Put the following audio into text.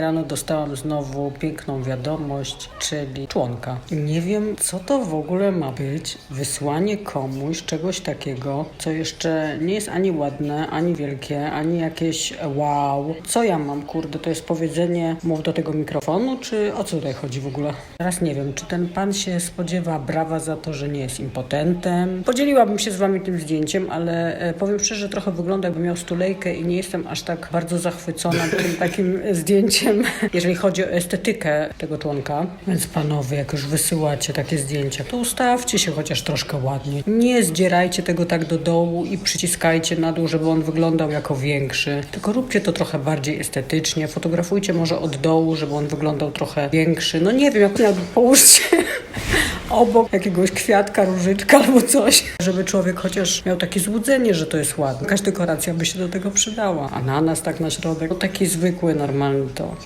Rano dostałam znowu piękną wiadomość, czyli członka. Nie wiem, co to w ogóle ma być. Wysłanie komuś czegoś takiego, co jeszcze nie jest ani ładne, ani wielkie, ani jakieś wow. Co ja mam, kurde? To jest powiedzenie mów do tego mikrofonu, czy o co tutaj chodzi w ogóle? Teraz nie wiem, czy ten pan się spodziewa brawa za to, że nie jest impotentem. Podzieliłabym się z wami tym zdjęciem, ale e, powiem szczerze, trochę wygląda jakby miał stulejkę i nie jestem aż tak bardzo zachwycona tym takim zdjęciem, jeżeli chodzi o estetykę tego członka. Więc panowie, jak już wysyłacie takie zdjęcia, to ustawcie się chociaż troszkę ładnie. Nie zdzierajcie tego tak do dołu i przyciskajcie na dół, żeby on wyglądał jako większy. Tylko róbcie to trochę bardziej estetycznie. Fotografujcie może od dołu, żeby on wyglądał trochę większy. No nie wiem, jak połóżcie obok jakiegoś kwiatka, różyczka albo coś, żeby człowiek chociaż miał takie złudzenie, że to jest ładne. Jakaś dekoracja by się do tego przydała. A na nas tak na środek, no taki zwykły, normalny to